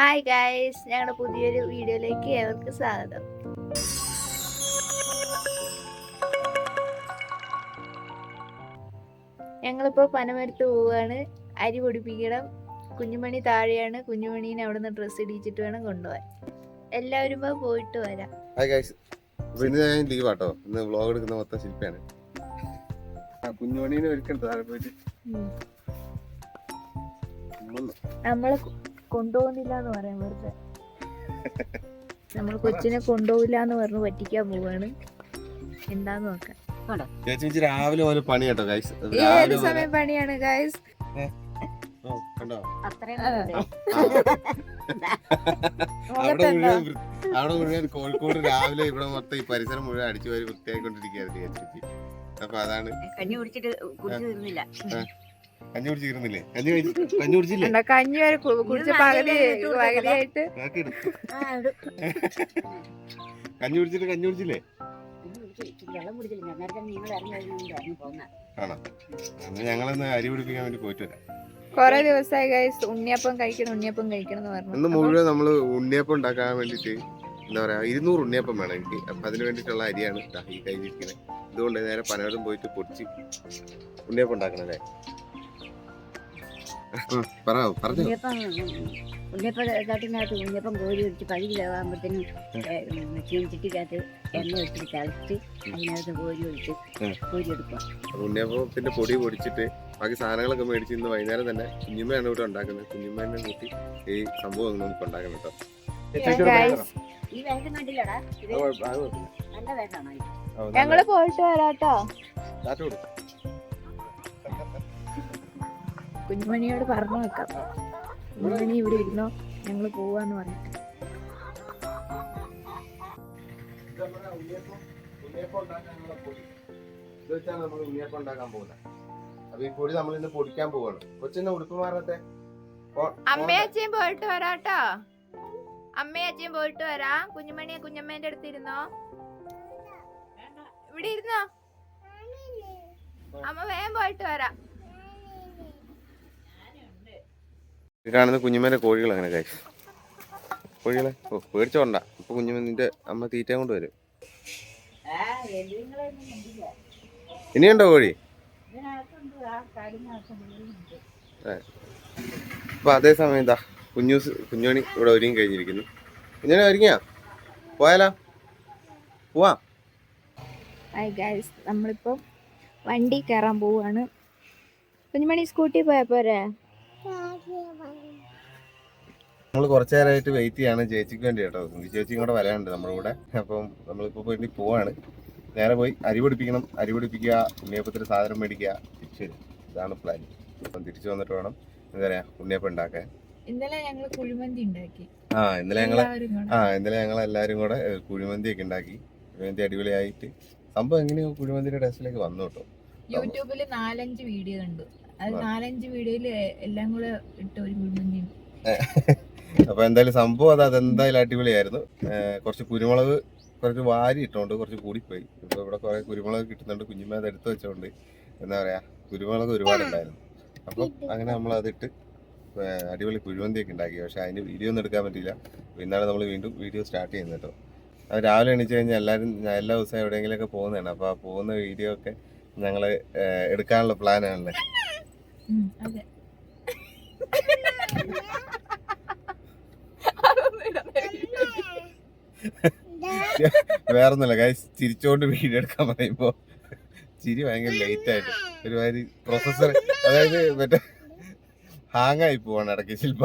Hi guys ഞങ്ങളുടെ പുതിയൊരു വീഡിയോയിലേക്ക് ഏവർക്ക് സ്വാഗതം. ഞങ്ങളിപ്പോൾ പനമരത്ത് പോവുകയാണ്. അരി പൊടിപ്പിക്കണം. കുഞ്ഞുമണി താഴെയാണ്. കുഞ്ഞുമണീനെ അവിടെ നിന്ന് ഡ്രസ്സ് ഇടിച്ചിട്ട് വേണം കൊണ്ടുപോകാൻ. എല്ലാവരും പോയിട്ട് വരാം. ഹായ് ഗൈസ് ഇന്ന് ഞാൻ ലീവ് ആട്ടോ. ഇന്ന് വ്ളോഗ് എടുക്കുന്ന മൊത്തം ശില്പയാണ്. കുഞ്ഞുമണീനെ ഒരുക്കണ്ട താഴെ പോയിട്ട് നമ്മൾ നമ്മളെ കൊണ്ടുപോകുന്നില്ല എന്ന് പറയാൻ വെറുതെ. നമ്മൾ കൊച്ചിനെ കൊണ്ടുപോകില്ല എന്ന് പറഞ്ഞു പറ്റിക്കാൻ പോവാണ്. എന്താന്ന് നോക്കാം. ചേച്ചി ചേച്ചി രാവിലെ പോലെ പണി കേട്ടോ ഗൈസ് ഏത് സമയം പണിയാണ് ഗൈസ് അവിടെ മുഴുവൻ കോഴിക്കോട് രാവിലെ ഇവിടെ മൊത്തം ഈ പരിസരം മുഴുവൻ അടിച്ചു വാരി വൃത്തിയായിക്കൊണ്ടിരിക്കുകയായിരുന്നു ചേച്ചി അപ്പൊ അതാണ് കഞ്ഞി കുടിച്ചിട്ട് കുടിച്ചു തീർന്നില്ല. കഞ്ഞി കുടിച്ചിരുന്നില്ലേ കഞ്ഞി കഞ്ഞി കുടിച്ചില്ലേ? കഞ്ഞി വരെ കുടിച്ച പകുതി? പകുതിയായിട്ട്. കഞ്ഞി കുടിച്ചിട്ട് കഞ്ഞി കുടിച്ചില്ലേ? ആണോ? ഞങ്ങളൊന്ന് അരി പിടിപ്പിക്കാൻ വേണ്ടി പോയിട്ട് വരാം. കൊറേ ദിവസമായി ഗൈസ് ഉണ്ണിയപ്പം കഴിക്കണം ഉണ്ണിയപ്പം കഴിക്കണം എന്ന് ഇന്ന് പറഞ്ഞു മുഴുവൻ നമ്മൾ ഉണ്ണിയപ്പം ഉണ്ടാക്കാൻ വേണ്ടിട്ട് എന്താ പറയാ ഇരുന്നൂറ് ഉണ്ണിയപ്പം വേണം എനിക്ക്. അപ്പൊ അതിന് വേണ്ടിയിട്ടുള്ള അരിയാണ് ഈ കഴിഞ്ഞിരിക്കുന്നത് ഇതുകൊണ്ട് നേരെ പനവരം പോയിട്ട് പൊടിച്ച് ഉണ്ണിയപ്പം ഉണ്ടാക്കണം അല്ലേ? ഉണ്ണിയപ്പം ഉണ്ണിയപ്പം കാട്ടിനകത്ത് ഉണ്ണിയപ്പം കോരി ഒഴിച്ച് വേവാകുമ്പോഴത്തേനും ചീനിച്ചിട്ടിക്കകത്ത് എണ്ണ ഒഴിച്ചിട്ട് തിളച്ച് അതിനകത്ത് കോരി ഒഴിച്ച്. കോരി എടുക്കുക ഉണ്ണിയപ്പത്തിന്റെ പൊടി പൊടിച്ചിട്ട് ബാക്കി സാധനങ്ങളൊക്കെ മേടിച്ച് ഇന്ന് വൈകുന്നേരം തന്നെ കുഞ്ഞുമ്മയാണ് ഇവിടെ ഉണ്ടാക്കുന്നത്. കുഞ്ഞുമ്മേനെ കൂട്ടി ഈ സംഭവം നമുക്ക് ഉണ്ടാക്കണം കേട്ടോ. ഞങ്ങൾ പോയിട്ട് വേഗം കുഞ്ഞുമണിയോട് പറഞ്ഞു വെക്കാം. കുഞ്ഞുമണി ഇവിടെ ഇരുന്നോ? ഞങ്ങൾ പോവാന്ന് ഇന്ന് പൊടിക്കാൻ പോവാണ് കൊച്ചിന്റെ ഉടുപ്പ് മാറത്തെ അമ്മയും പോയിട്ട് വരാട്ടോ. അമ്മയച്ചയും പോയിട്ട് വരാം. കുഞ്ഞുമണിയെ കുഞ്ഞമ്മേന്റെ അടുത്ത് ഇവിടെ ഇരുന്നോ? അമ്മ വേഗം പോയിട്ട് വരാം. കാണുന്ന കുഞ്ഞുമേലെ കോഴികൾ അങ്ങനെ കഴിച്ചു കോഴികളെ? ഓ പേടിച്ചോണ്ട ഇപ്പൊ കുഞ്ഞുമ്മന്റെ അമ്മ തീറ്റ കൊണ്ട് വരും. ഇനിയുണ്ടോ കോഴി? അപ്പൊ അതേ സമയം എന്താ കുഞ്ഞൂസ് കുഞ്ഞോണി ഇവിടെ ഒരുങ്ങി കഴിഞ്ഞിരിക്കുന്നു. കുഞ്ഞോണി ഒരുങ്ങിയാ? പോയാലോ? പോവാ. നമ്മളിപ്പം വണ്ടി കയറാൻ പോവാണ്. കുഞ്ഞുമണി സ്കൂട്ടി പോയാ പോരെ? നമ്മൾ കുറച്ചു നേരമായിട്ട് വെയിറ്റ് ചെയ്യാണ് ചേച്ചിക്ക് വേണ്ടി കേട്ടോ. ചേച്ചിയും കൂടെ വരാനുണ്ട് നമ്മുടെ കൂടെ. അപ്പം നമ്മളിപ്പോൾ വേണ്ടി പോവാണ്. നേരെ പോയി അരി പിടിപ്പിക്കണം. അരി പിടിപ്പിക്കുക ഉണ്ണിയപ്പത്തിന് സാധനം മേടിക്കുക. തിരിച്ചു ഇതാണ് പ്ലാൻ അപ്പം തിരിച്ചു വന്നിട്ട് വേണം. എന്താ പറയാ ഉണ്ണിയപ്പം ഉണ്ടാക്കാൻ. ഇന്നലെ ഞങ്ങൾ കുഴിമന്തി ഉണ്ടാക്കി. ആ ഇന്നലെ ഞങ്ങൾ ആ ഇന്നലെ ഞങ്ങൾ എല്ലാവരും കൂടെ കുഴിമന്തി ഒക്കെ ഉണ്ടാക്കി. കുഴിമന്തി അടിപൊളിയായിട്ട്. സംഭവം എങ്ങനെയോ കുഴിമന്തിയുടെ ടേസ്റ്റിലേക്ക് വന്നു കേട്ടോ. യൂട്യൂബിൽ നാലഞ്ച് വീഡിയോ കണ്ടു. അത് നാലഞ്ച് വീഡിയോയിൽ എല്ലാം കൂടെ ഇട്ട ഒരു കുഴിമന്തി അപ്പൊ എന്തായാലും സംഭവം അത് അതെന്തായാലും അടിപൊളിയായിരുന്നു. കുറച്ച് കുരുമുളക് കുറച്ച് വാരി ഇട്ടോണ്ട് കുറച്ച് കൂടിപ്പോയി. ഇപ്പൊ ഇവിടെ കുറെ കുരുമുളക് കിട്ടുന്നുണ്ട്. കുഞ്ഞുമ്മ അത് എടുത്തു വെച്ചോണ്ട് എന്താ പറയാ കുരുമുളക് ഒരുപാടുണ്ടായിരുന്നു അപ്പം അങ്ങനെ നമ്മൾ അതിട്ട് അടിപൊളി കുഴിമന്തി ഒക്കെ ഉണ്ടാക്കി. പക്ഷെ അതിന് വീഡിയോ ഒന്നും എടുക്കാൻ പറ്റിയില്ല. പിന്നാലെ ഇന്നാണ് നമ്മൾ വീണ്ടും വീഡിയോ സ്റ്റാർട്ട് ചെയ്യുന്നത് കേട്ടോ. അത് രാവിലെ എണീച്ച് കഴിഞ്ഞാൽ എല്ലാവരും ഞാൻ എല്ലാ ദിവസവും എവിടെയെങ്കിലുമൊക്കെ പോകുന്നതാണ്. അപ്പോൾ ആ പോകുന്ന വീഡിയോ ഒക്കെ ഞങ്ങൾ എടുക്കാനുള്ള പ്ലാനാണല്ലേ അതെ. വേറൊന്നുമില്ല ഗൈസ് ചിരിച്ചോണ്ട് വീഡിയോ എടുക്കാൻ പറയുമ്പോ ചിരി ഭയങ്കര ലേറ്റ് ആയിട്ട് ഒരുമാതിരി പ്രൊസസർ അതായത് മറ്റേ ഹാങ് ആയി പോവാണ് ഇടയ്ക്ക് ശില്പ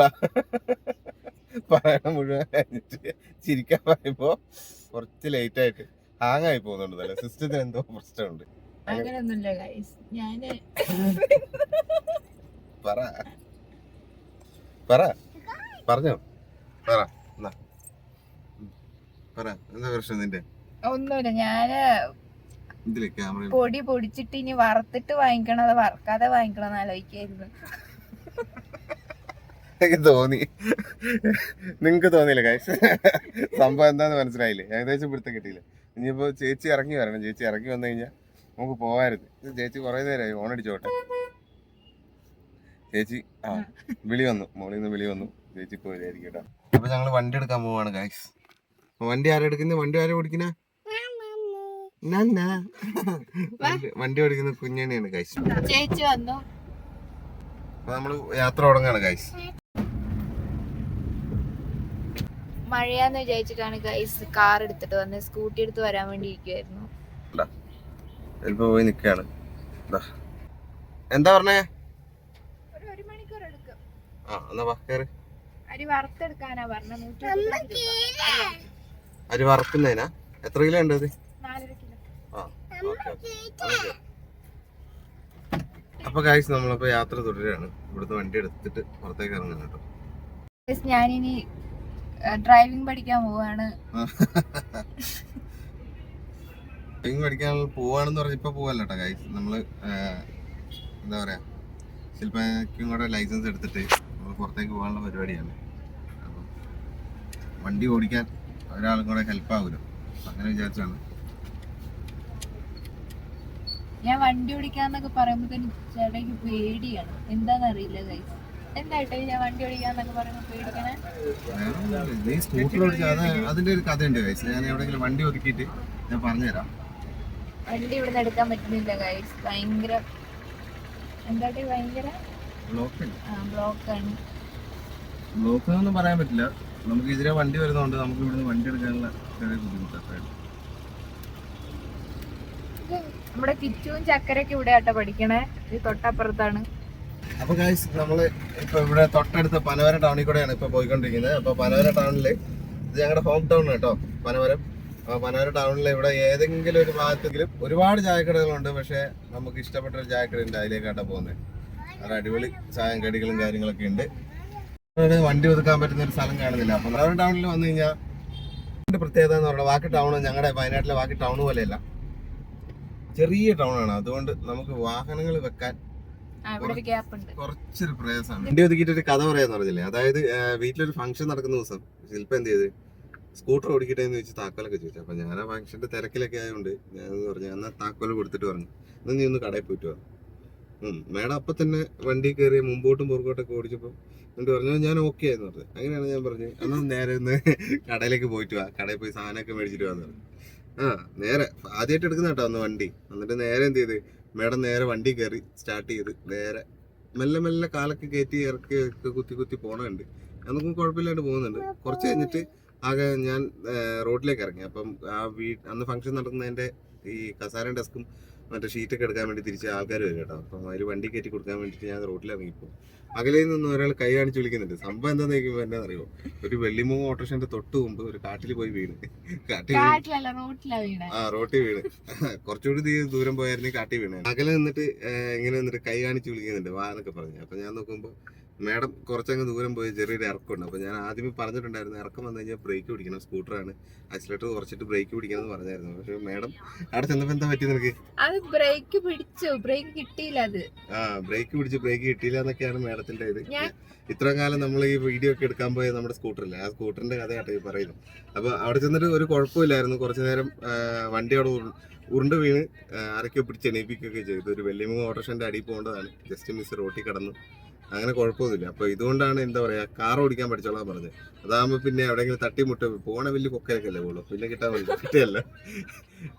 പറയണ മുഴുവൻ കഴിഞ്ഞിട്ട് ചിരിക്കാൻ പറയുമ്പോ കുറച്ച് ലേറ്റ് ആയിട്ട് ഹാങ് ആയി പോകുന്നുണ്ട് അല്ലേ സിസ്റ്റത്തിന് എന്തോ പ്രശ്നമുണ്ട്. അങ്ങനെയൊന്നുമില്ല ഗൈസ് ഞാൻ പറ. പറ. പറഞ്ഞോ. പറ. പറ. എന്താ പ്രശ്നം നിന്റെ? ഒന്നുമില്ല. ഞാൻ പൊടി പൊടിച്ചിട്ട് ഇനി വറുത്തിട്ട് വാങ്ങിക്കണോ. അതോ വറക്കാതെ വാങ്ങിക്കണോ എന്ന് ആലോചിക്കായിരുന്നു. എനിക്ക് തോന്നി. നിങ്ങക്ക് തോന്നിയില്ല കാശ് സംഭവം എന്താന്ന് മനസ്സിലായില്ലേ? ഏകദേശം പിടുത്തം കിട്ടിയില്ല? ഇനിയിപ്പോ ചേച്ചി ഇറങ്ങി വരണം. ചേച്ചി ഇറങ്ങി വന്നു കഴിഞ്ഞാൽ നമുക്ക് ഇത് ചേച്ചി കുറെ നേരമായി ഓണടിച്ചോട്ടെ ചേച്ചി ആ വിളി വന്നു. മോളിൽ നിന്ന് വിളി വന്നു. ചേച്ചി പോയതായിരിക്കും കേട്ടോ. അപ്പൊ ഞങ്ങൾ വണ്ടി എടുക്കാൻ പോവാണ് ഗൈസ് വണ്ടി ആരാ എടുക്കുന്നത് വണ്ടി ആരാ ഓടിക്കുന്ന. വണ്ടി- ഓടിക്കുന്ന കുഞ്ഞണിയാണ് ഗൈസ് ചേച്ചി വന്നു. അപ്പൊ നമ്മൾ യാത്ര തുടങ്ങാണ് ഗൈസ് മഴയാന്ന് വിചാരിച്ചിട്ടാണ് ഗൈസ് കാർ എടുത്തിട്ട് വന്ന്. സ്കൂട്ടി എടുത്ത് വരാൻ വേണ്ടി ഇരിക്കുവായിരുന്നു. പോയി നിക്കാണ്. എന്താ പറഞ്ഞേ ഒരു ഒരു മണിക്കൂർ എടുക്കും ആ എന്നാ വാ കേറ്. അരി വറുത്തെടുക്കാനാ അരി വറക്കുന്നതിനാ? എത്ര കിലോ ഉണ്ട് ഇത്? ആ ഓക്കെ അപ്പൊ ഗൈസ് നമ്മളിപ്പോ യാത്ര തുടരുകയാണ്. ഇവിടുത്തെ വണ്ടി എടുത്തിട്ട് പുറത്തേക്ക് ഇറങ്ങാൻ കേട്ടോ. ഞാനിനി ഡ്രൈവിംഗ് പഠിക്കാൻ പോവാണ്. ഡ്രൈവിംഗ് പഠിക്കാൻ പോവാണെന്ന് പറഞ്ഞ ഇപ്പൊ പോവല്ല കേട്ടോ നമ്മൾ എന്താ പറയാ ശില്പക്കും കൂടെ ലൈസൻസ് എടുത്തിട്ട് പുറത്തേക്ക് പോകാനുള്ള പരിപാടിയാണ്. അപ്പം വണ്ടി ഓടിക്കാൻ ഒരാളും കൂടെ ഹെൽപ്പ് ആവുമല്ലോ അങ്ങനെ വിചാരിച്ചാണ് ഞാൻ വണ്ടി ഓടിക്കാന്നൊക്കെ പറയുമ്പോഴത്തേക്കും ചേട്ടയ്ക്ക് പേടിയാണ്. എന്താന്നറിയില്ല ഗൈസ് എന്തായിട്ടെ ഞാൻ വണ്ടി ഓടിക്കാന്നൊക്കെ പറയുമ്പോ പേടിക്കണേ. നീ സ്കൂട്ടർ ഓടിച്ചാൽ അത് അതിന്റെ ഒരു കഥയുണ്ട് ഗൈസ് ഞാൻ എവിടെയെങ്കിലും വണ്ടി ഒതുക്കിയിട്ട് ഞാൻ പറഞ്ഞുതരാം. വണ്ടി ഇവിടുന്ന് എടുക്കാൻ പറ്റുന്നില്ല ഗൈസ് ഭയങ്കര എന്താട്ടെ ഭയങ്കര ബ്ലോക്ക് ഒന്നും പറയാൻ പറ്റില്ല. നമുക്ക് ഇതിലെ വണ്ടി വരുന്നതുകൊണ്ട് നമുക്ക് ഇവിടുന്ന് വണ്ടി എടുക്കാനുള്ള ചെറിയ ബുദ്ധിമുട്ടാണ് നമ്മുടെ കിച്ചുവും ചക്കരയൊക്കെ ഇവിടെ ആട്ടോ പഠിക്കണേ. ഈ തൊട്ടപ്പുറത്താണ്. അപ്പൊ ഗൈസ് നമ്മൾ ഇപ്പൊ ഇവിടെ തൊട്ടടുത്ത പനവര ടൗണിൽ കൂടെയാണ് ഇപ്പൊ പോയിക്കൊണ്ടിരിക്കുന്നത്. അപ്പൊ പനവര ടൗണിൽ ഇത് ഞങ്ങളുടെ ഹോം ടൗൺ കേട്ടോ പനവരം. അപ്പൊ പനവര ടൗണിൽ ഇവിടെ ഏതെങ്കിലും ഒരു ഭാഗത്തെങ്കിലും ഒരുപാട് ചായക്കടകളുണ്ട്. പക്ഷെ നമുക്ക് ഇഷ്ടപ്പെട്ട ഒരു ചായക്കട ഉണ്ട് അതിലേക്കാട്ടോ പോകുന്നത്. അത് അടിപൊളി ചായം കടികളും കാര്യങ്ങളൊക്കെ ഉണ്ട്. വണ്ടി ഒതുക്കാൻ പറ്റുന്ന ഒരു സ്ഥലം കാണുന്നില്ല. അപ്പൊ പനവര ടൗണിൽ വന്നു കഴിഞ്ഞാൽ ഇതിന്റെ പ്രത്യേകത എന്ന് പറഞ്ഞാൽ ബാക്കി ടൗൺ ഞങ്ങളുടെ വയനാട്ടിലെ ബാക്കി ടൗൺ പോലെയല്ല. ചെറിയ ടൗണാണ് ആണ്. അതുകൊണ്ട് നമുക്ക് വാഹനങ്ങൾ വെക്കാൻ കുറച്ചൊരു പ്രയാസമാണ്. വണ്ടി ഒതുക്കിയിട്ട് ഒരു കഥ പറയാന്ന് പറഞ്ഞില്ലേ? അതായത് വീട്ടിലൊരു ഫംഗ്ഷൻ നടക്കുന്ന ദിവസം ശില്പ എന്ത് ചെയ്ത്? സ്കൂട്ടർ ഓടിക്കട്ടെ എന്ന് ചോദിച്ച് താക്കോലൊക്കെ ചോദിച്ചു. അപ്പൊ ഞാൻ ആ ഫംഗ്ഷന്റെ തിരക്കിലൊക്കെ ആയതുകൊണ്ട് ഞാൻ പറഞ്ഞു ഞാൻ താക്കോൽ കൊടുത്തിട്ട് പറഞ്ഞു. എന്നാൽ നീ ഒന്ന് കടയിൽ പോയിട്ട് വാ. ഉം മേഡം അപ്പൊ തന്നെ വണ്ടി കയറി മുമ്പോട്ടും പുറകോട്ടൊക്കെ ഓടിച്ചപ്പോൾ എന്നിട്ട് പറഞ്ഞു ഞാൻ ഓക്കെ ആയിരുന്നു പറഞ്ഞു. അങ്ങനെയാണ് ഞാൻ പറഞ്ഞു എന്നാ നേരെ ഒന്ന് കടയിലേക്ക് പോയിട്ട് വാ. കടയിൽ പോയി സാധനമൊക്കെ മേടിച്ചിട്ട് വാന്ന് പറഞ്ഞു. ആ നേരെ ആദ്യമായിട്ട് എടുക്കുന്ന കേട്ടോ അന്ന് വണ്ടി. എന്നിട്ട് നേരെ എന്ത് ചെയ്ത് മേഡം നേരെ വണ്ടി കയറി സ്റ്റാർട്ട് ചെയ്ത് നേരെ മെല്ലെ മെല്ലെ കാലൊക്കെ കയറ്റി ഇറക്കി ഒക്കെ കുത്തി കുത്തി പോണുണ്ട്. അതൊന്നും കുഴപ്പമില്ലാണ്ട് പോകുന്നുണ്ട്. കുറച്ച് കഴിഞ്ഞിട്ട് ആകെ ഞാൻ റോഡിലേക്ക് ഇറങ്ങി. അപ്പം ആ വീ അന്ന് ഫംഗ്ഷൻ നടക്കുന്നതിന്റെ ഈ കസാര ഡെസ്കും മറ്റേ ഷീറ്റൊക്കെ എടുക്കാൻ വേണ്ടി തിരിച്ച് ആൾക്കാർ വരും കേട്ടോ. അപ്പം അതിൽ വണ്ടി കയറ്റി കൊടുക്കാൻ വേണ്ടിയിട്ട് ഞാൻ റോഡിൽ പോകും അകലയിൽ നിന്ന് ഒരാൾ കൈ കാണിച്ച് വിളിക്കുന്നുണ്ട്. സംഭവം എന്താ ചോദിക്കുമ്പോൾ എന്താ അറിയോ ഒരു വെള്ളിമൂ ഓട്ടോഷന്റെ തൊട്ട് മുമ്പ് ഒരു കാട്ടിൽ പോയി വീണ്. കാട്ടിൽ ആ റോട്ടിൽ വീണ്. കുറച്ചുകൂടി ദൂരം പോയായിരുന്നു കാട്ടി വീണ് അകലെ നിന്നിട്ട് ഇങ്ങനെ നിന്നിട്ട് കൈ കാണിച്ച് വിളിക്കുന്നുണ്ട്. വാ എന്നൊക്കെ പറഞ്ഞു. അപ്പൊ ഞാൻ നോക്കുമ്പോ മാഡം കുറച്ചങ്ങ് ദൂരം പോയി ചെറിയൊരു ഇറക്കമുണ്ട്. അപ്പൊ ഞാൻ ആദ്യമേ പറഞ്ഞിട്ടുണ്ടായിരുന്നു ഇറക്കം വന്നു കഴിഞ്ഞാൽ ബ്രേക്ക് പിടിക്കണം സ്കൂട്ടറാണ് ആക്സിലേറ്റർ കുറച്ചിട്ട് ബ്രേക്ക് പിടിക്കണം പറഞ്ഞായിരുന്നു. പക്ഷെ മാഡം അവിടെ ചെന്നപ്പോ എന്താ പറ്റി നിനക്ക്? അത് ബ്രേക്ക് പിടിച്ചു. ബ്രേക്ക് കിട്ടിയില്ല അത്. ആ ബ്രേക്ക് പിടിച്ചു ബ്രേക്ക് കിട്ടിയില്ല എന്നൊക്കെയാണ് മാഡത്തിന്റെ ഇത്. ഇത്രയും കാലം നമ്മൾ ഈ വീഡിയോ ഒക്കെ എടുക്കാൻ പോയ നമ്മുടെ സ്കൂട്ടറില്ലേ ആ സ്കൂട്ടറിന്റെ കഥയാട്ടോ ഈ പറയുന്നത്. അപ്പോൾ അവിടെ ചെന്നിട്ട് ഒരു കുഴപ്പമില്ലായിരുന്നു. കുറച്ചു നേരം വണ്ടി അവിടെ ഉരു- ഉരുണ്ട് വീണ് ആരൊക്കെ പിടിച്ച് എണീപ്പിക്കുകയൊക്കെ ചെയ്തു. ഒരു വെള്ളിമുഖ ഓട്ടോറിക്ഷന്റെ അടി പോകേണ്ടതാണ്. ജസ്റ്റ് മിസ് റോട്ടിൽ കടന്നു. അങ്ങനെ കുഴപ്പമൊന്നുമില്ല. അപ്പൊ ഇതുകൊണ്ടാണ് എന്താ പറയാ കാർ ഓടിക്കാൻ പഠിച്ചോളാൻ പറഞ്ഞത്. അതാകുമ്പോ പിന്നെ എവിടെയെങ്കിലും തട്ടിമുട്ട് പോണ വലിയ കൊക്കയൊക്കെ അല്ലേ പോകുള്ളൂ പിന്നെ കിട്ടാൻ കിട്ടിയല്ല.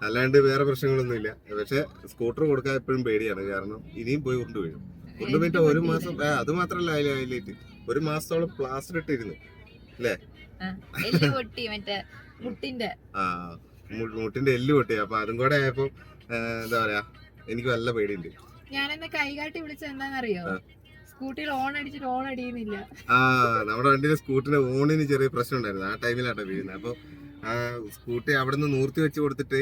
അല്ലാണ്ട് വേറെ പ്രശ്നങ്ങളൊന്നുമില്ല. പക്ഷെ സ്കൂട്ടർ കൊടുക്കാൻ എപ്പോഴും പേടിയാണ്. കാരണം ഇനിയും പോയി ഉരുണ്ട് വീഴും ഉരുണ്ട് ഒരു മാസം അത് മാത്രല്ല അതിൽ ഹൈലൈറ്റ് ഒരു മാസത്തോളം പ്ലാസ്റ്റർ ഇട്ടിരുന്നു. അല്ലേ? ആ മുട്ടിന്റെ. എല്ല് പൊട്ടി. അപ്പൊ അതും കൂടെ ആയപ്പോ എന്താ പറയാ എനിക്ക് നല്ല പേടിയുണ്ട്. ഞാനെന്നെ കൈകാട്ടി ആ. ഓൺ ഓൺ ആ നമ്മുടെ വണ്ടിയിൽ സ്കൂട്ടിന്റെ ഓണിന് ചെറിയ പ്രശ്നം ഉണ്ടായിരുന്നു. ആ ടൈമിലാട്ടോ വീഴുന്നത്. അപ്പൊ ആ സ്കൂട്ടി അവിടെ നിന്ന് നൂർത്തി വെച്ച് കൊടുത്തിട്ട്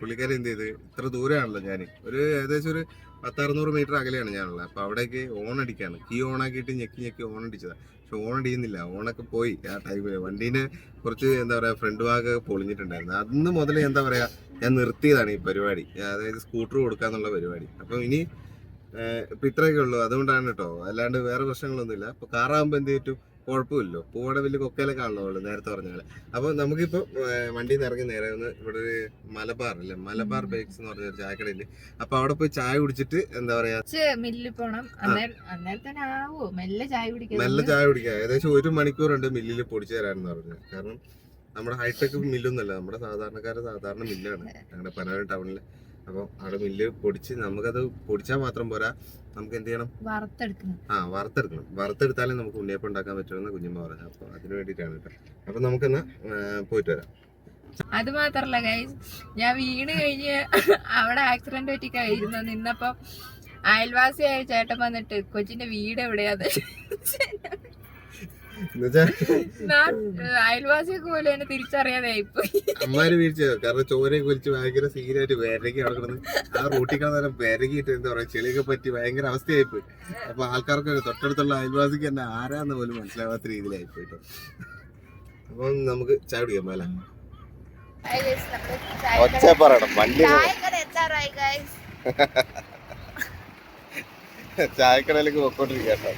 പുള്ളിക്കാരൻ എന്ത് ചെയ്ത്? ഇത്ര ദൂരമാണല്ലോ ഞാൻ ഒരു ഏകദേശം ഒരു പത്തറുന്നൂറ് മീറ്റർ അകലെയാണ് ഞാനുള്ളത്. അപ്പൊ അവിടേക്ക് ഓൺ അടിക്കാണ്. കീ ഓൺ ആക്കിയിട്ട് ഞെക്കി ഞെക്കി ഓൺ അടിച്ചതാ. പക്ഷെ ഓൺ അടിയുന്നില്ല. ഓണൊക്കെ പോയി ആ ടൈമിൽ വണ്ടീന്റെ കുറച്ച് എന്താ പറയാ ഫ്രണ്ട് ഭാഗമൊക്കെ പൊളിഞ്ഞിട്ടുണ്ടായിരുന്നു. അന്ന് മുതൽ എന്താ പറയാ ഞാൻ നിർത്തിയതാണ് ഈ പരിപാടി. അതായത് സ്കൂട്ടർ കൊടുക്കാന്നുള്ള പരിപാടി. അപ്പൊ ഇനി ഇപ്പൊ ഇത്രയൊക്കെ ഉള്ളൂ. അതുകൊണ്ടാണ് കേട്ടോ. അല്ലാണ്ട് വേറെ പ്രശ്നങ്ങളൊന്നുമില്ല. ഇപ്പൊ കാറാകുമ്പോ എന്ത് ചെയ്യും കുഴപ്പമില്ലല്ലോ. പൂവടെ വലിയ കൊക്കയിലൊക്കെ ആണല്ലോ ഉള്ളു നേരത്തെ പറഞ്ഞ പോലെ. അപ്പൊ നമുക്കിപ്പോ വണ്ടിയിൽ നിന്ന് ഇറങ്ങി നേരെ ഒന്ന് ഇവിടെ ഒരു മലബാർ അല്ലേ മലബാർ ബേക്സ് എന്ന് പറഞ്ഞ ഒരു ചായക്കടയുണ്ട് അപ്പൊ അവിടെ പോയി ചായ കുടിച്ചിട്ട് എന്താ പറയാ? മില്ലിൽ പോണം. മെല്ലെ ചായ കുടിക്കാൻ നല്ല ചായ കുടിക്കാം. ഏകദേശം ഒരു മണിക്കൂറുണ്ട് മില്ലിൽ പൊടിച്ചു തരാനെന്ന് പറഞ്ഞു. കാരണം നമ്മുടെ ഹൈടെക് മില്ലൊന്നുമല്ല. നമ്മുടെ സാധാരണക്കാരുടെ സാധാരണ മില്ലാണ്. ഞങ്ങളുടെ പനവരം ടൗണിൽ അപ്പോൾ അവിടെ മില്ല് പൊടിച്ച് നമുക്കത് പൊടിച്ചാൽ മാത്രം പോരാ. നമുക്ക് എന്ത് ചെയ്യണം? വറുത്തെടുക്കണം. ആ വറുത്തെടുക്കണം. വറുത്തെടുത്താലേ നമുക്ക് ഉണ്ണിയപ്പം ഉണ്ടാക്കാൻ പറ്റുമെന്ന് കുഞ്ഞമ്മ പറഞ്ഞു. അപ്പൊ അതിന് വേണ്ടിയിട്ടാണ് കേട്ടോ. അപ്പൊ നമുക്കെന്നാ പോയിട്ട് വരാം. അത് മാത്രല്ല ഗൈസ് ഞാൻ വീണ് കഴിഞ്ഞ് അവിടെ ആക്സിഡന്റ് പറ്റിക്കായിരുന്നു. നിന്നപ്പം അയൽവാസിയായ ചേട്ടൻ വന്നിട്ട് കൊച്ചിന്റെ വീട് എവിടെയാന്ന് അയൽവാസിയൊക്കെ പോലും എന്നെ അമ്മാര് വീഴ്ച കാരണം ചോരയെ കുലിച്ച് ഭയങ്കര സീനായിട്ട് വിരകി അവിടെ ആ റൂട്ടിൽ കിടന്നാലും വിരകിയിട്ട് എന്താ പറയാ ചെളിയൊക്കെ പറ്റി ഭയങ്കര അവസ്ഥയായിപ്പോയി. അപ്പൊ ആൾക്കാർക്ക് തൊട്ടടുത്തുള്ള അയൽവാസിക്ക് തന്നെ ആരാന്ന് പോലും മനസ്സിലാവാത്ത രീതിയിലായി ട്ടോ. അപ്പം നമുക്ക് ചായ കുടിക്കാൻ പോലെ ഒച്ച പറയണം വണ്ടി ചായക്കടയിലേക്ക് പൊക്കോണ്ടിരിക്കുക കേട്ടോ.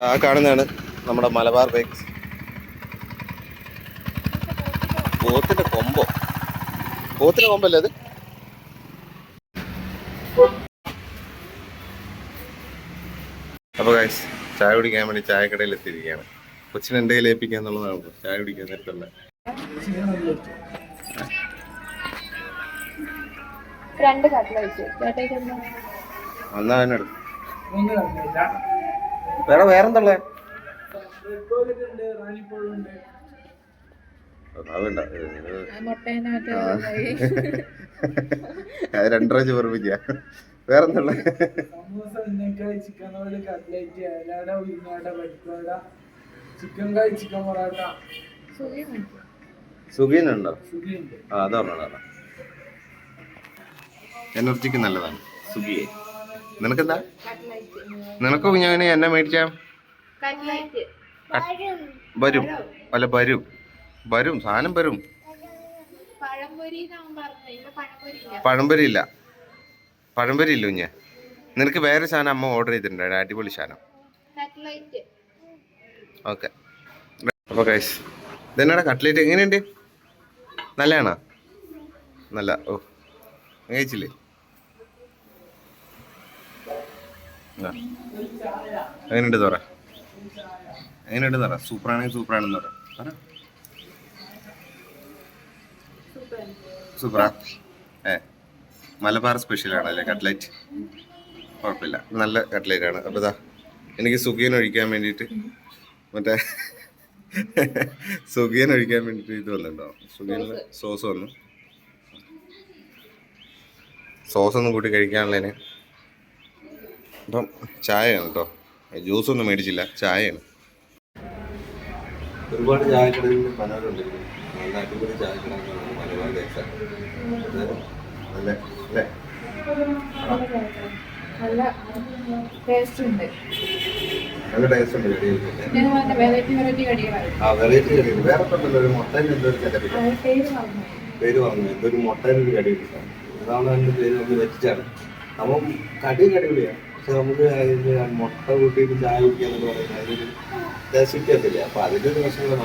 ആ കാണുന്നതാണ് നമ്മുടെ മലബാർ ബൈക്സ് പോത്തിന്റെ കൊമ്പോ? പോത്തിന്റെ കൊമ്പല്ലേ അത്? അപ്പൊ ഗൈസ് ചായ കുടിക്കാൻ വേണ്ടി ചായക്കടയിൽ എത്തിയിരിക്കുകയാണ്. കൊച്ചിന് എന്റെ കയ്യിൽ ഏൽപ്പിക്കുക എന്നുള്ളതാണ് ചായ കുടിക്കാൻ നേരത്തുള്ള. രണ്ട് കട്ട്ലൈറ്റ് എന്നാ തന്നെ എടുക്കും വേറെ വേറെന്തള്ളേ? മറ്റേ അത് രണ്ടര ചോർപ്പിക്ക വേറെന്തള്ളേ? ചിക്കൻ കായ് ചിക്കൻ പൊറാട്ട സുഖീനുണ്ടോ ആ അതാ. എനർജിക്ക് നല്ലതാണ്. സുഖിയെ. നിനക്കെന്താ? നിനക്ക് ഞാൻ എന്നെ മേടിച്ചാ? വരും. അല്ല വരും. വരും സാധനം വരും. പഴംപൊരി ഇല്ല പഴംപൊരി ഇല്ല കുഞ്ഞെ. നിനക്ക് വേറെ സാധനം അമ്മ ഓർഡർ ചെയ്തിട്ടുണ്ട്. അടിപൊളി സാധനം. ഓക്കെ. അപ്പോൾ കൈസ് ഇതെന്നാടാ കട്ട്ലേറ്റ് എങ്ങനെയുണ്ട്? നല്ലതാണോ? നല്ല ഓ കഴിച്ചില്ലേ ആ. എങ്ങനെയുണ്ട് പറ എങ്ങനെയുണ്ട് പറ സൂപ്പറാണെങ്കിൽ സൂപ്പറാണെന്ന് പറ പറ സൂപ്പറാ? ഏ. മലബാർ സ്പെഷ്യലാണ് അല്ലേ കട്ട്ലേറ്റ് കുഴപ്പമില്ല. നല്ല കട്ട്ലേറ്റ് ആണ്. അപ്പോൾ ഇതാ എനിക്ക് സുഖിയൻ ഒഴിക്കാൻ വേണ്ടിയിട്ട് മറ്റേ സുഖിയൻ ഒഴിക്കാൻ വേണ്ടിയിട്ട് ഇത് വന്നിട്ടുണ്ടോ? സുഖിയനിൽ സോസ്. വന്നു. സോസ് ഒന്നും കൂട്ടി കഴിക്കാനുള്ളതിന് അപ്പം ചായയാണ് കേട്ടോ ജ്യൂസ് ഒന്നും മേടിച്ചില്ല ചായയാണ്. ഒരുപാട് ചായക്കടകളിൽ പലരുണ്ട് നല്ല അടിപൊളി ചായക്കടകളാണ് മലബാർ ദേശം നല്ല അല്ലേ? നല്ല ടേസ്റ്റ് ഉണ്ട്. നല്ല ടേസ്റ്റ് ഉണ്ട് കടികൾക്ക് ഞാൻ വെറൈറ്റി വെറൈറ്റി വേറെ ഒരു മുട്ടേന്റെ പേര് പറഞ്ഞു എന്തൊരു മുട്ടേന്റെ ഒരു കടി അതാണ് അതിന്റെ പേര് നമ്മൾ വെച്ചാണ് അപ്പം കടി കടിപൊളിയാണ് നമുക്ക് മുട്ട കൂട്ടിയിട്ട് ചായ കുടിക്കുക എന്ന് പറയുന്നത് അതിനൊരു രസിക്കത്തില്ല. അപ്പൊ അതിന്റെ ഒരു പ്രശ്നങ്ങൾ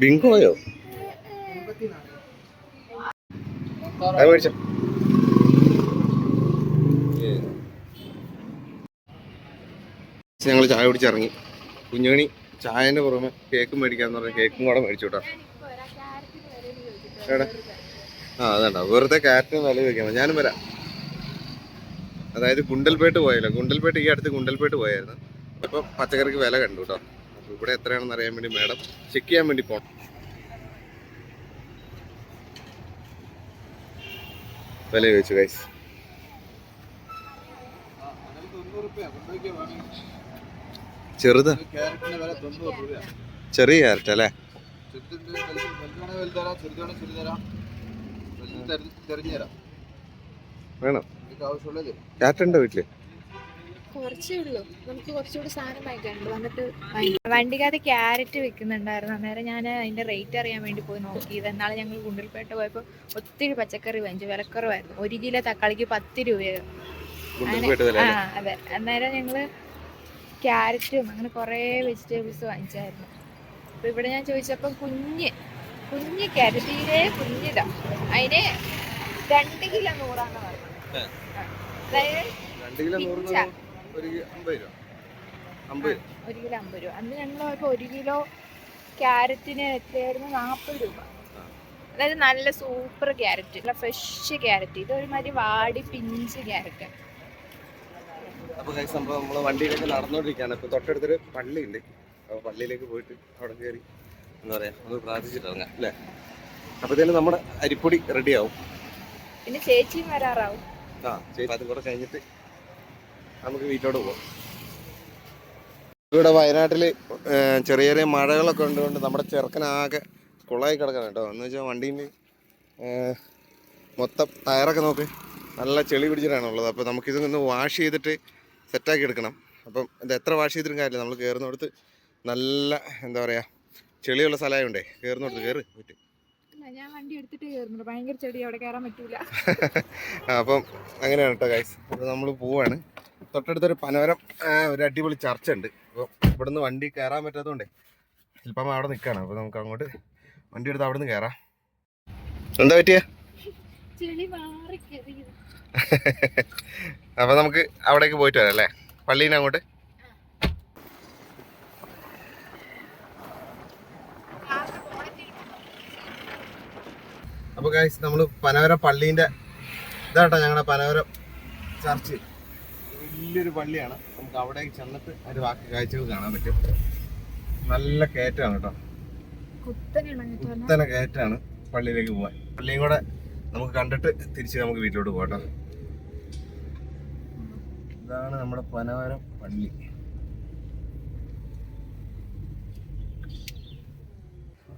ബിങ്കോയോ ഞങ്ങൾ ചായ കുടിച്ചിറങ്ങി. കുഞ്ഞുമണി ചായന്റെ പുറമെ കേക്കും മേടിക്കാന്ന് പറഞ്ഞ കേക്കും കൂടെ മേടിച്ചു കേട്ടോ. എവിടെ? ആ വെറുതെ കാറ്റ് നില വെക്കാം ഞാനും വരാം. അതായത് ഗുണ്ടൽപേട്ട് പോയല്ലോ. ഗുണ്ടൽപേട്ട് ഈ അടുത്ത് ഗുണ്ടൽപേട്ട് പോയായിരുന്നു. അപ്പൊ പച്ചക്കറിക്ക് വില കണ്ടു കേട്ടോ അപ്പൊ ഇവിടെ എത്രയാണെന്ന് അറിയാൻ വേണ്ടി മാഡം ചെക്ക് ചെയ്യാൻ വേണ്ടി പോണം. വില ചോദിച്ചു ഗൈസ് ചെറുതാ? വില ചെറിയ ക്യാരറ്റ് അല്ലേ? വലുതാണ് വലുതരാം ചെറുതാണ് ചെറുതരാം വലുത് തെരഞ്ഞു തരാം വേണം. നിങ്ങൾക്ക് ആവശ്യമുള്ളത് വീട്ടിൽ? കുറച്ചേ ഉള്ളൂ. നമുക്ക് കുറച്ചുകൂടി സാധനം വാങ്ങിക്കാനുണ്ട്. വന്നിട്ട് വാങ്ങിക്കാം. വണ്ടിക്കകത്ത് ക്യാരറ്റ് വെക്കുന്നുണ്ടായിരുന്നു. അന്നേരം ഞാൻ അതിന്റെ റേറ്റ് അറിയാൻ വേണ്ടി പോയി നോക്കി എന്നാളെ ഞങ്ങൾ ഗുണ്ടൽപേട്ട പോയപ്പോൾ ഒത്തിരി പച്ചക്കറി വാങ്ങിച്ചു. വിലക്കുറവായിരുന്നു. ഒരു കിലോ തക്കാളിക്ക് പത്ത് രൂപയോ. ഗുണ്ടൽപേട്ട് വില ആ അതെ. അന്നേരം ഞങ്ങൾ ക്യാരറ്റും അങ്ങനെ കുറേ വെജിറ്റബിൾസ് വാങ്ങിച്ചായിരുന്നു. അപ്പൊ ഇവിടെ ഞാൻ ചോദിച്ചപ്പോൾ കുഞ്ഞ് കുഞ്ഞ് കരുതിയിലെ കുഞ്ഞിതാ. അതിന് രണ്ട് കിലോ നൂറാന്ന് പറഞ്ഞത്. ആ. അതായത് രണ്ട് കിലോ നൂറ്. ഒരു അമ്പത് രൂപ. അമ്പത് ഒരു കിലോ അമ്പത് രൂപ. അന്ന് ഞങ്ങൾ പോയപ്പോൾ ഒരു കിലോ ക്യാരറ്റിന് എത്രയായിരുന്നു? നാൽപ്പത് രൂപ. അതായത് നല്ല സൂപ്പർ ക്യാരറ്റ് നല്ല ഫ്രഷ് ക്യാരറ്റ്. ഇത് ഒരുമാതിരി വാടി പിഞ്ച് ക്യാരറ്റ്. അപ്പോൾ സംഭവം നമ്മൾ വണ്ടിയിലേക്ക് നടന്നുകൊണ്ടിരിക്കുകയാണ് ഇപ്പോൾ തൊട്ടടുത്തൊരു പള്ളിയുണ്ട്. അപ്പോൾ പള്ളിയിലേക്ക് പോയിട്ട് അവിടെ കയറി എന്താ പറയുക ഒന്ന് പ്രാർത്ഥിച്ചിട്ട് ഇറങ്ങാം അല്ലേ അപ്പോഴത്തേനും നമ്മുടെ അരിപ്പൊടി റെഡിയാവും പിന്നെ ചേച്ചിയും വരാറാവും. ആ ചേച്ചി അതും കൂടെ കഴിഞ്ഞിട്ട് നമുക്ക് വീട്ടിലോട്ട് പോകാം ഇവിടെ വയനാട്ടിൽ ചെറിയ ചെറിയ മഴകളൊക്കെ ഉണ്ടുകൊണ്ട് നമ്മുടെ ചെറുക്കനാകെ കുളമായി കിടക്കണം കേട്ടോ. എന്ന് വെച്ചാൽ വണ്ടീന്റെ മൊത്തം ടയറൊക്കെ നോക്ക് നല്ല ചെളി പിടിച്ചിട്ടാണ് ഉള്ളത്. അപ്പോൾ നമുക്കിതൊന്ന് വാഷ് ചെയ്തിട്ട് സെറ്റാക്കി എടുക്കണം. അപ്പം ഇത് എത്ര വാഷ് ചെയ്തിട്ടും കാര്യമില്ല. നമ്മൾ കയറുന്നിടത്ത് നല്ല എന്താ പറയുക ചെളിയുള്ള സ്ഥലമായോണ്ടേ കയറുന്നിടത്ത് കയറ് ഇല്ല ഞാൻ വണ്ടി എടുത്തിട്ട് കയറുന്നുണ്ട് ഭയങ്കര ചെടി അവിടെ കയറാൻ പറ്റൂല. അപ്പം അങ്ങനെയാണ് കേട്ടോ ഗൈസ് അപ്പോൾ നമ്മൾ പോവാണ്. തൊട്ടടുത്തൊരു പനവരം ഒരു അടിപൊളി ചർച്ച ഉണ്ട് അപ്പോൾ ഇവിടുന്ന് വണ്ടി കയറാൻ പറ്റാത്തതുകൊണ്ടേ ചിലപ്പം അവിടെ നിൽക്കുകയാണ് അപ്പോൾ നമുക്ക് അങ്ങോട്ട് വണ്ടി എടുത്ത് അവിടെ നിന്ന് കയറാം എന്താ പറ്റിയ? അപ്പോൾ നമുക്ക് അവിടേക്ക് പോയിട്ട് വരാം അല്ലേ? പള്ളീനെ അങ്ങോട്ട്? അപ്പോൾ ഗൈസ് നമ്മൾ പനവരം പള്ളീന്റെ ഇതാട്ടോ ഞങ്ങളുടെ പനവരം ചർച്ച്. വലിയൊരു പള്ളിയാണ്. നമുക്ക് അവിടെ ചെന്നിട്ട് ഒരു ബാക്കി കാഴ്ചകൾ കാണാൻ പറ്റും. നല്ല കയറ്റമാണ് കേട്ടോ. കുത്തനെ കയറ്റാണ് പള്ളിയിലേക്ക് പോവാൻ. പള്ളിയും കൂടെ നമുക്ക് കണ്ടിട്ട് തിരിച്ച് നമുക്ക് വീട്ടിലോട്ട് പോകട്ടോ കേട്ടോ. ഇതാണ് നമ്മുടെ പനവരം പള്ളി.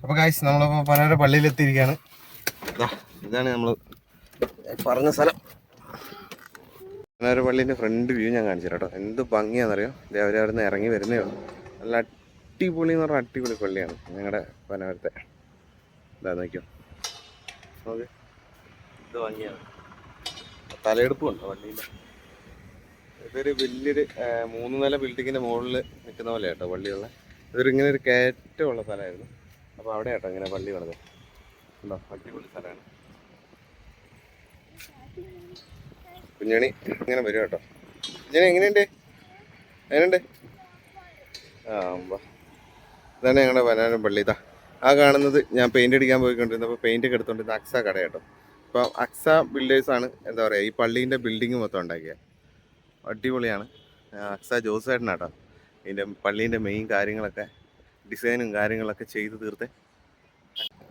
അപ്പൊ ഗൈസ് നമ്മളിപ്പോ പനവരം ദാ, ഇതാണ് നമ്മൾ പറഞ്ഞ സ്ഥലം. പനവരം പള്ളീന്റെ ഫ്രണ്ട് വ്യൂ ഞാൻ കാണിച്ചു കേട്ടോ. എന്ത് ഭംഗിയാണെന്നറിയോ? ദേവരെ അവിടെ നിന്ന് ഇറങ്ങി വരുന്നേ ഉള്ളൂ. നല്ല അടിപൊളി എന്ന് പറഞ്ഞാൽ അടിപൊളി പള്ളിയാണ് ഞങ്ങളുടെ പനവരത്തെ. ഇതാ നോക്കിയോ? ഓക്കെ ഇത് ഭംഗിയാണ്. തലയെടുപ്പുണ്ടോ പള്ളിയിൽ ഇതൊരു വലിയൊരു മൂന്ന് നില ബിൽഡിങ്ങിന്റെ മുകളിൽ നിൽക്കുന്ന പോലെ കേട്ടോ പള്ളിയുള്ള. ഇതൊരു ഇങ്ങനെ ഒരു കയറ്റമുള്ള സ്ഥലമായിരുന്നു. അപ്പോൾ അവിടെ കേട്ടോ ഇങ്ങനെ പള്ളി പണിത്. കുഞ്ഞണി ഇങ്ങനെ വരും കേട്ടോ. കുഞ്ഞണി എങ്ങനെയുണ്ട്? എങ്ങനെയുണ്ട്? ആ ഇതാണ് ഞങ്ങളുടെ വനാനം പള്ളി. ഇതാ ആ കാണുന്നത് ഞാൻ പെയിന്റ് അടിക്കാൻ പോയിക്കൊണ്ടിരുന്നപ്പോൾ പെയിന്റ് ഒക്കെ അക്സ കട കേട്ടോ. അപ്പോൾ അക്സ ബിൽഡേഴ്സാണ് എന്താ പറയുക ഈ പള്ളീന്റെ ബിൽഡിങ് മൊത്തം ഉണ്ടാക്കിയത് അടിപൊളിയാണ്. അക്സ അക്സ ജോസേട്ടനാട്ടോ ഇതിന്റെ പള്ളീന്റെ മെയിൻ കാര്യങ്ങളൊക്കെ ഡിസൈനും കാര്യങ്ങളൊക്കെ ചെയ്ത് തീർത്ത്.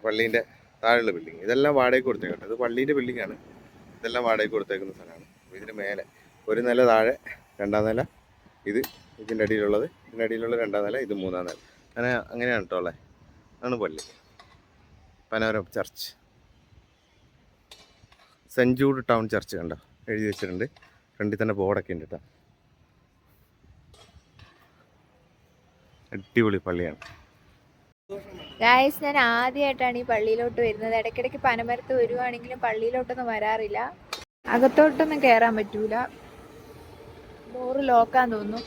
പള്ളീന്റെ താഴെയുള്ള ബിൽഡിങ് ഇതെല്ലാം വാടകയ്ക്ക് കൊടുത്തേക്കട്ടെ ഇത് പള്ളീന്റെ ബിൽഡിങ്ങാണ് ഇതെല്ലാം വാടകയ്ക്ക് കൊടുത്തേക്കുന്ന സ്ഥലമാണ്. ഇതിന് മേലെ ഒരു നില താഴെ രണ്ടാം നില ഇത് ഇതിന്റെ അടിയിലുള്ളത്. ഇതിന്റെ അടിയിലുള്ള രണ്ടാം നില ഇത് മൂന്നാം നില. അങ്ങനെ അങ്ങനെയാണ് കേട്ടോ ഉള്ളത്. ആണ് പള്ളി. പനോരം church. Saint Jude town church കണ്ടോ? എഴുതി വെച്ചിട്ടുണ്ട്. ഫ്രണ്ടിൽ തന്നെ ബോർഡൊക്കെ ഉണ്ട് കേട്ടോ. അടിപൊളി പള്ളിയാണ്. ഗായ്സ് ഞാൻ ആദ്യമായിട്ടാണ് ഈ പള്ളിയിലോട്ട് വരുന്നത്. ഇടയ്ക്കിടയ്ക്ക് പനമരത്ത് വരുവാണെങ്കിലും പള്ളിയിലോട്ടൊന്നും വരാറില്ല. അകത്തോട്ടൊന്നും കയറാൻ പറ്റൂല. ഡോറ് ലോക്കാൻ തോന്നും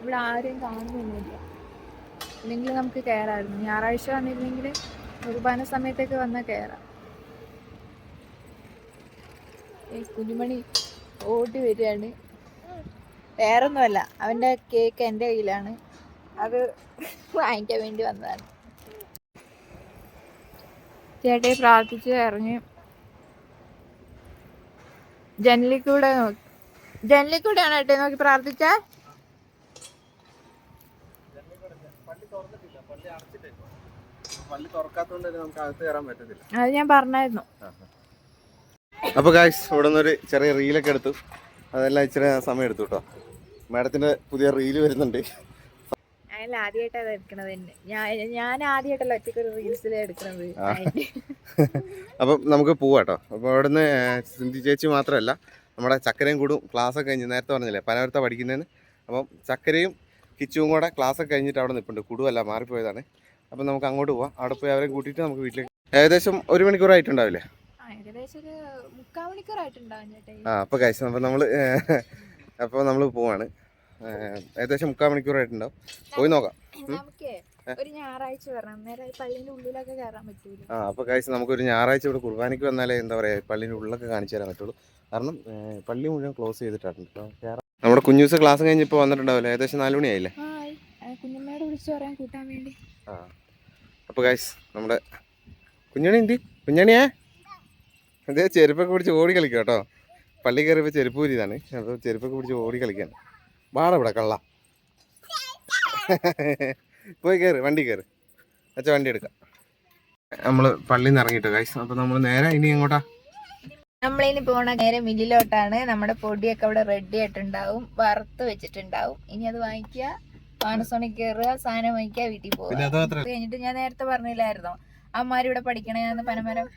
ഇവിടെ ആരെയും കാണുന്നൊന്നുമില്ല. ഇല്ലെങ്കിൽ നമുക്ക് കയറാമായിരുന്നു ഞായറാഴ്ച വന്നിരുന്നെങ്കിൽ കുർബാന സമയത്തേക്ക് വന്നാൽ കയറാം ഈ കുഞ്ഞുമണി ഓടി വരികയാണ്. വേറൊന്നുമല്ല. അവന്റെ കേക്ക് എന്റെ കയ്യിലാണ്. അത് വാങ്ങിക്കാൻ വേണ്ടി വന്നതാണ്. ചേട്ടയെ പ്രാർത്ഥിച്ച് ഇറങ്ങി. ജനലിൽ കൂടെ നോക്കി. ജനലിൽ കൂടെയാണ് ഏട്ടയെ നോക്കി പ്രാർത്ഥിച്ച. അത് ഞാൻ പറഞ്ഞായിരുന്നു. അപ്പൊ ഗായ്സ് ഇവിടെ നിന്നൊരു ചെറിയ റീലൊക്കെ എടുത്തു. അതെല്ലാം ഇച്ചിരി സമയം എടുത്തു കേട്ടോ. മാഡത്തിന്റെ പുതിയ റീൽ വരുന്നുണ്ട്. അയാൾ ആദ്യമായിട്ടാണ് എടുക്കണത് തന്നെ ഞാൻ ഞാൻ ആദ്യമായിട്ടല്ല ഒറ്റയ്ക്ക് ഒരു റീൽസിൽ എടുക്കണത്. അപ്പം നമുക്ക് പോവാട്ടോ. അപ്പോൾ അവിടുന്ന് സിന്ധി ചേച്ചി മാത്രമല്ല നമ്മുടെ ചക്കരയും കൂടും ക്ലാസ് ഒക്കെ കഴിഞ്ഞ് നേരത്തെ പറഞ്ഞില്ലേ പനവരത്ത പഠിക്കുന്നതിന്. അപ്പം ചക്കരയും കിച്ചുവും കൂടെ ക്ലാസ്സൊക്കെ കഴിഞ്ഞിട്ട് അവിടെ നിൽപ്പുണ്ട് കുടുവല്ല മാറിപ്പോയതാണ്. അപ്പം നമുക്ക് അങ്ങോട്ട് പോവാം. അവിടെ പോയി അവരെ കൂട്ടിയിട്ട് നമുക്ക് വീട്ടിലേക്ക് ഏകദേശം ഒരു മണിക്കൂറായിട്ടുണ്ടാവില്ലേ ആ ഏകദേശം ഒരു മുക്കാൽ മണിക്കൂറായിട്ടുണ്ടാവും ചേട്ടാ ആ അപ്പോൾ കഴിച്ചു അപ്പം നമ്മൾ അപ്പോൾ നമ്മൾ പോവാണ്. ഏകദേശം മുക്കാൽ മണിക്കൂറായിട്ടുണ്ടാവും. പോയി നോക്കാം. നമുക്ക് ഒരു ഞായറാഴ്ച വരണം. അന്നേരം പള്ളിന്റെ ഉള്ളിലൊക്കെ കയറാൻ പറ്റൂല? ആ അപ്പോൾ കഴിച്ച് നമുക്കൊരു ഞായറാഴ്ച ഇവിടെ കുർബാനയ്ക്ക് വന്നാലേ എന്താ പറയുക പള്ളിന്റെ ഉള്ളിലൊക്കെ കാണിച്ചു തരാൻ പറ്റുള്ളൂ. കാരണം പള്ളി മുഴുവൻ ക്ലോസ് കയറാം നമ്മുടെ കുഞ്ഞൂസ് ക്ലാസ് കഴിഞ്ഞ് ഇപ്പോൾ വന്നിട്ടുണ്ടാവില്ലേ? ഏകദേശം നാല് മണിയായില്ലേ? കുഞ്ഞമ്മയോട് വിളിച്ചു പറയാൻ കൂട്ടാൻ വേണ്ടി. ആ. അപ്പോൾ ഗൈസ് നമ്മുടെ കുഞ്ഞണി എന്തി? കുഞ്ഞണിയേ? അതേ ചെരുപ്പൊക്കെ പിടിച്ച് ഓടി കളിക്കാം കേട്ടോ. പള്ളി കയറിയപ്പോൾ ചെരുപ്പ് ഊരിയതാണ്. അപ്പോൾ ചെരുപ്പൊക്കെ പിടിച്ച് ഓടി കളിക്കാൻ വാട ഇവിടെ കള്ള. പോയി കയറ് വണ്ടി കയറ് അച്ഛ വണ്ടി എടുക്കാം. നമ്മൾ പള്ളിയിൽ നിന്ന് ഇറങ്ങിയിട്ട് ഗൈസ് അപ്പോൾ നമ്മൾ നേരെ ഇനി എങ്ങോട്ടാ? നമ്മളിനി പോണ നേരെ മില്ലിലോട്ടാണ് നമ്മുടെ പൊടിയൊക്കെ അവിടെ റെഡി ആയിട്ടുണ്ടാവും. വറുത്ത് വെച്ചിട്ടുണ്ടാവും. ഇനി അത് വാങ്ങിക്കുക പാനസോണിക് കയറുക സാധനം വാങ്ങിക്കുക വീട്ടിൽ പോകുക കഴിഞ്ഞിട്ട് ഞാൻ നേരത്തെ പറഞ്ഞില്ലായിരുന്നോ? അമ്മമാരിവിടെ പഠിക്കണേന്ന് പനമരം.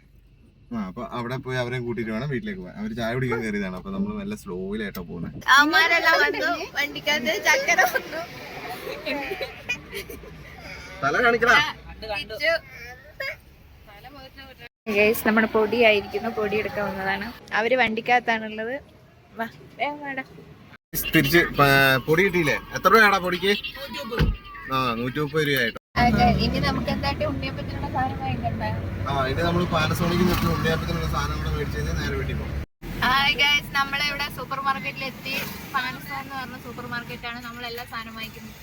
അവിടെ പോയി അവരെ കൂട്ടിട്ട് വേണം വീട്ടിലേക്ക് പോകാൻ. അവർ ചായ കുടിക്കാൻ കയറിയതാണ്. അപ്പൊ നമ്മൾ നല്ല സ്ലോയിലായിട്ടോ പോകുന്നത് തല കാണിക്കടാ. ഗൈസ് നമ്മുടെ പൊടി ആയിരിക്കുന്നു പൊടി എടുക്കാൻ വന്നതാണ്. അവർ വണ്ടിക്കകത്താണുള്ളത്. തിരിച്ച് പൊടി കിട്ടിയില്ലേ? എത്ര രൂപയാടാ പൊടിക്ക്? ആ നൂറ്റി മുപ്പത് രൂപയായിട്ടോ ഇനി നമുക്ക് എന്തായിട്ട് ഉണ്ണിയപ്പത്തിനുള്ള സാധനം വാങ്ങിക്കണ്ടേ? ആ ഇനി നമ്മൾ പാനസോണിക്ക് നിൽക്കുന്ന ഉണ്ണിയാപ്പത്തിനുള്ള സാധനം കൂടെ മേടിച്ച് കഴിഞ്ഞാൽ നേരെ വീട്ടിൽ പോകും. ഹായ് ഗൈസ് നമ്മളിവിടെ സൂപ്പർ മാർക്കറ്റിൽ എത്തി പാനസോൺ എന്ന് പറഞ്ഞ സൂപ്പർ മാർക്കറ്റാണ് നമ്മൾ എല്ലാ സാധനം വാങ്ങിക്കുന്നത്.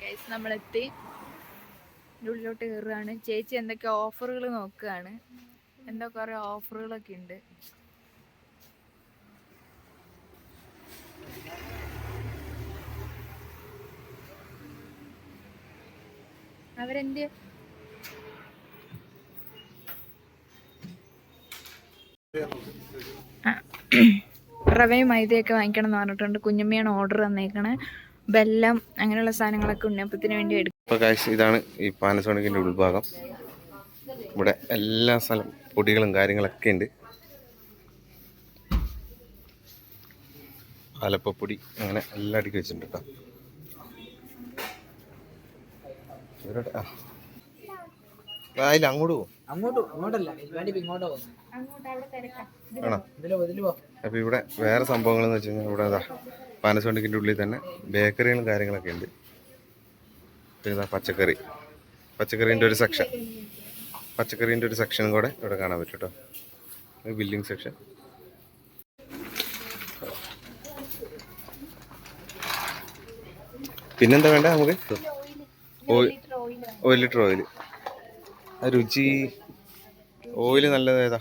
ഗൈസ് നമ്മളെത്തി. ഉള്ളിലോട്ട് കയറുകയാണ് ചേച്ചി എന്തൊക്കെ ഓഫറുകൾ നോക്കുകയാണ്. എന്തൊക്കെ കുറേ ഓഫറുകളൊക്കെ ഉണ്ട്. അവരെന്ത്. റവയും മൈദയൊക്കെ വാങ്ങിക്കണം എന്ന് പറഞ്ഞിട്ടുണ്ട്. കുഞ്ഞമ്മയാണ് ഓർഡർ തന്നേക്കണേ. ബെല്ലം അങ്ങനെയുള്ള സാധനങ്ങളൊക്കെ ഉണ്ണിയപ്പത്തിന് വേണ്ടി എടുക്കും ഇതാണ് ഈ പാനസോണിക്കിന്റെ ഉൾഭാഗം. ഇവിടെ എല്ലാ സ്ഥലം പൊടികളും കാര്യങ്ങളൊക്കെ ഉണ്ട്. ആലപ്പപ്പൊടി അങ്ങനെ എല്ലാം അടുക്കി വെച്ചിട്ടുണ്ട് കേട്ടോ ഇവരുടെ ആ അതിൽ അങ്ങോട്ട് പോകും അങ്ങോട്ട് അങ്ങോട്ടല്ല. വേണ്ടി ഇങ്ങോട്ടാ പോകുന്നത് ആണോ? ഇതിലോ ഇതിൽ പോ. അപ്പോൾ ഇവിടെ വേറെ സംഭവങ്ങൾ എന്ന് വെച്ച് കഴിഞ്ഞാൽ ഇവിടെ അതാ പാനസോണിക്കിന്റെ ഉള്ളിൽ തന്നെ ബേക്കറികളും കാര്യങ്ങളൊക്കെ ഉണ്ട്. പിന്നെ ഇതാ പച്ചക്കറി. പച്ചക്കറീന്റെ ഒരു സെക്ഷൻ പച്ചക്കറീന്റെ ഒരു സെക്ഷനും കൂടെ ഇവിടെ കാണാൻ പറ്റും കേട്ടോ ബില്ലിംഗ് സെക്ഷൻ പിന്നെന്താ വേണ്ട നമുക്ക്? ഓയിൽ ഒരു ലിറ്റർ ഓയിൽ രുചി ഓയിൽ നല്ലത് ഏതാ?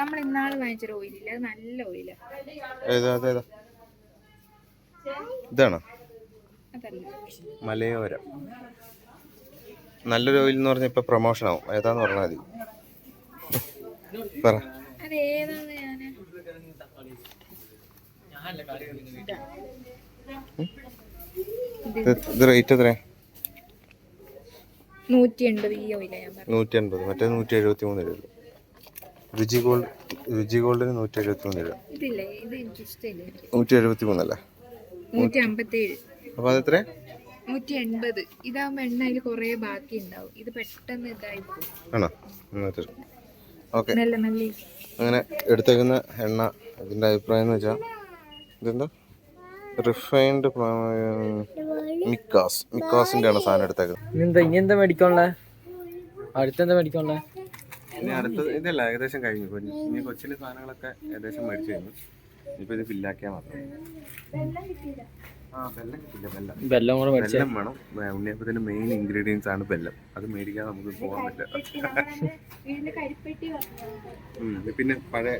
നമ്മൾ ഇന്നാൾ വാങ്ങിച്ചൊരു ഓയിലില്ല? നല്ല ഓയില. ഏതാ അതേതാ ഇതാണോ? മലയോരം. നല്ലൊരു ഓയിൽ എന്ന് പറഞ്ഞാൽ ഇപ്പൊ പ്രൊമോഷൻ ആവും ഏതാന്ന് പറഞ്ഞാൽ മതി. പറ. ഇത് റേറ്റ് എത്രയാ? നൂറ്റി എൺപത് ഈ ഓയില ഞാൻ പറഞ്ഞു നൂറ്റി അൻപത് മറ്റേ നൂറ്റി എഴുപത്തി മൂന്ന് രൂപ രുചി ഗോൾഡ് രുചി ഗോൾഡിന് നൂറ്റി എഴുപത്തി മൂന്ന് രൂപ ഇതില്ലേ? ഇത് എനിക്ക് ഇഷ്ടമില്ല നൂറ്റി എഴുപത്തി മൂന്നല്ലേ നൂറ്റി അമ്പത്തേഴ് അപ്പൊ അതെത്ര നൂറ്റി എൺപത് ഇതാകുമ്പോ എണ്ണ അതിൽ കുറേ ബാക്കി ഉണ്ടാവും ഇത് പെട്ടെന്ന് ഇതായി പോകും ആണോ? എന്നിട്ട് ഓക്കെ. നല്ല നല്ല അങ്ങനെ എടുത്തേക്കുന്ന എണ്ണ അതിന്റെ അഭിപ്രായം എന്ന് വെച്ചാൽ ഇതെന്താ? റിഫൈൻഡ് മിക്കാസ്. മിക്കാസിന്റെ ആണ് സാധനം എടുത്തേക്കുന്നത് ഇനി ഇനി എന്താ മേടിക്കാനുള്ള? അടുത്തെന്താ മേടിക്കാനുള്ള? ഇനി അടുത്തത് ഇതല്ല ഏകദേശം കഴിഞ്ഞു. ഇപ്പൊ ഇനി- കൊച്ചിലെ സാധനങ്ങളൊക്കെ ഏകദേശം മേടിച്ചു കഴിഞ്ഞു. ഇപ്പൊ ഇത് ഫില്ലാക്കിയാൽ മാത്രം. ആ വെല്ലം കിട്ടില്ല വെല്ലം ബെല്ലം കൂടെ മേടിച്ച. വെല്ലം വേണം. വേ- ഉണ്ണിയപ്പത്തിന്റെ മെയിൻ ഇൻഗ്രീഡിയൻസ് ആണ് വെല്ലം അത് മേടിക്കാതെ നമുക്ക് പോകാൻ പറ്റില്ല. പിന്നെ പഴയ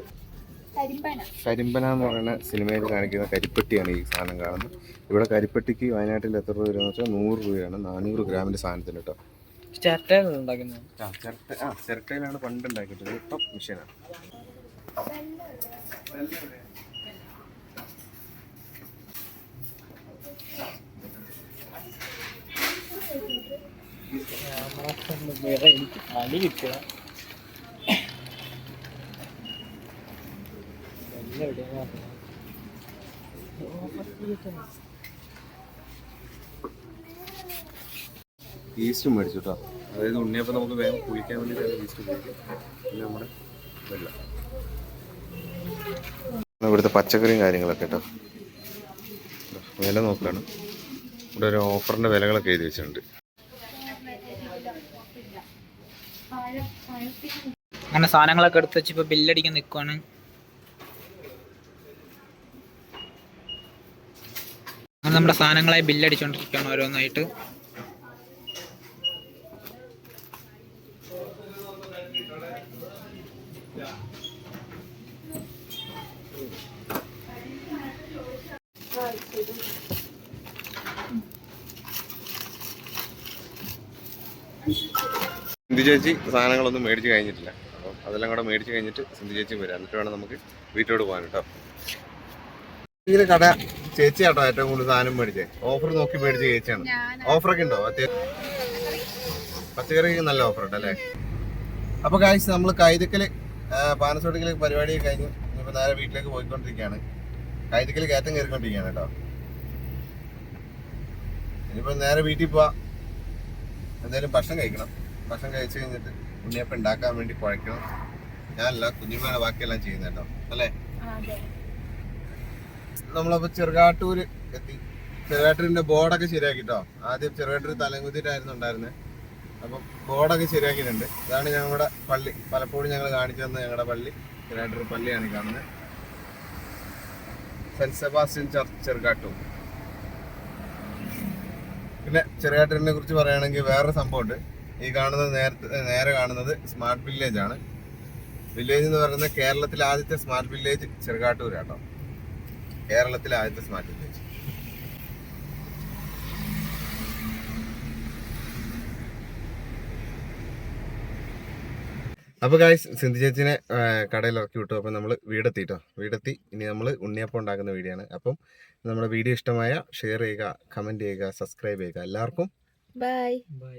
കരിമ്പന. കരിമ്പന എന്ന് പറയുന്ന സിനിമയിൽ കാണിക്കുന്ന കരിപ്പെട്ടിയാണ് ഈ സാധനം കാണുന്നത്. ഇവിടെ കരിപ്പെട്ടിക്ക് വയനാട്ടിൽ എത്ര രൂപ വരുന്ന വെച്ചാൽ നൂറ് രൂപയാണ്. നാനൂറ് ഗ്രാമിന്റെ സാധനത്തിന് കേട്ടോ. ചിരട്ടയിലാണ് പണ്ട് ഉണ്ടാക്കിയിട്ടത് ഇപ്പം മെഷീനാണ്. വേറെ എനിക്ക് പണി കിട്ടുക ഈസ്റ്റും മേടിച്ചു കേട്ടോ അതായത് ഉണ്ണിയപ്പം നമുക്ക് വേഗം കുഴിക്കാൻ വേണ്ടി ഈസ്റ്റ് ഉപയോഗിക്കും. പിന്നെ നമ്മുടെ വെള്ളം. ഇവിടുത്തെ പച്ചക്കറിയും കാര്യങ്ങളൊക്കെ കേട്ടോ വില നോക്കുകയാണ് ഇവിടെ ഒരു ഓഫറിന്റെ വിലകളൊക്കെ എഴുതി വെച്ചിട്ടുണ്ട്. അങ്ങനെ സാധനങ്ങളൊക്കെ എടുത്ത് വെച്ച് ഇപ്പൊ ബില്ലടിക്കാൻ നിൽക്കുവാണ് അങ്ങനെ നമ്മുടെ സാധനങ്ങളായി ബില്ലടിച്ചോണ്ടിരിക്കുകയാണ് ഓരോന്നായിട്ട്. സിന്ധു ചേച്ചി സാധനങ്ങളൊന്നും മേടിച്ച് കഴിഞ്ഞിട്ടില്ല. അപ്പം അതെല്ലാം കൂടെ മേടിച്ച് കഴിഞ്ഞിട്ട് സിന്ധു ചേച്ചി വരാം. എന്നിട്ട് വേണം നമുക്ക് വീട്ടിലോട്ട് പോകാൻ കേട്ടോ. കട ചേച്ചി ആട്ടോ ഏറ്റവും കൂടുതൽ സാധനം മേടിച്ചേ. ഓഫർ നോക്കി മേടിച്ച ചേച്ചിയാണ്. ഓഫറൊക്കെ ഉണ്ടോ? പച്ചക്കറിക്ക് നല്ല ഓഫർ ഉണ്ട് അല്ലേ? അപ്പൊ കാഴ്ച നമ്മൾ കൈതക്കൽ പാനസോട്ടിക്കൽ പരിപാടി കഴിഞ്ഞു ഇപ്പൊ നേരെ വീട്ടിലേക്ക് പോയിക്കൊണ്ടിരിക്കുകയാണ്. കൈതക്കൽ കയറ്റം കയറിക്കൊണ്ടിരിക്കുകയാണ് കേട്ടോ. ഇനിയിപ്പോ നേരെ വീട്ടിൽ പോവാ. എന്തായാലും ഭക്ഷണം കഴിക്കണം. ഭക്ഷണം കഴിച്ചു കഴിഞ്ഞിട്ട് ഉണ്ണിയപ്പം ഉണ്ടാക്കാൻ വേണ്ടി കുഴക്കണം. ഞാനല്ല കുഞ്ഞുമ്മയാണ് ബാക്കിയെല്ലാം ചെയ്യുന്നത് കേട്ടോ. അല്ലേ? നമ്മളപ്പോ ചെറുകാട്ടൂര് എത്തി. ചെറുകാട്ടൂരിന്റെ ബോർഡൊക്കെ ശരിയാക്കിട്ടോ? ആദ്യം ചെറുകാട്ടൂർ തലങ്കുത്തിട്ടായിരുന്നു ഉണ്ടായിരുന്നത് അപ്പൊ ബോർഡൊക്കെ ശരിയാക്കിയിട്ടുണ്ട്. ഇതാണ് ഞങ്ങളുടെ പള്ളി. പലപ്പോഴും ഞങ്ങൾ കാണിച്ചു തന്ന ഞങ്ങളുടെ പള്ളി. ചെറുകാട്ടൂർ പള്ളിയാണ് കാണുന്നത് സെന്റ് സെബാസ്റ്റ്യൻ ചർച്ച് ചെറുകാട്ടൂർ. പിന്നെ ചെറുകാട്ടൂരിനെ കുറിച്ച് പറയുകയാണെങ്കിൽ വേറൊരു സംഭവമുണ്ട്. ഈ കാണുന്നത് നേരത്തെ നേരെ കാണുന്നത് സ്മാർട്ട് വില്ലേജ് ആണ് വില്ലേജ് എന്ന് പറയുന്നത് കേരളത്തിലെ ആദ്യത്തെ സ്മാർട്ട് വില്ലേജ് ചെറുകാട്ടൂരാട്ടോ. കേരളത്തിലെ ആദ്യത്തെ സ്മാർട്ട് വില്ലേജ് അപ്പൊ ഗായ്സ് സിന്ധു ചേച്ചിനെ കടയിൽ ഇറക്കി വിട്ടു. അപ്പൊ നമ്മൾ വീടെത്തിട്ടോ വീടെത്തി. ഇനി നമ്മൾ ഉണ്ണിയപ്പം ഉണ്ടാക്കുന്ന വീഡിയോ ആണ്. അപ്പം നമ്മുടെ വീഡിയോ ഇഷ്ടമായ ഷെയർ ചെയ്യുക കമന്റ് ചെയ്യുക സബ്സ്ക്രൈബ് ചെയ്യുക. എല്ലാവർക്കും ബൈ ബൈ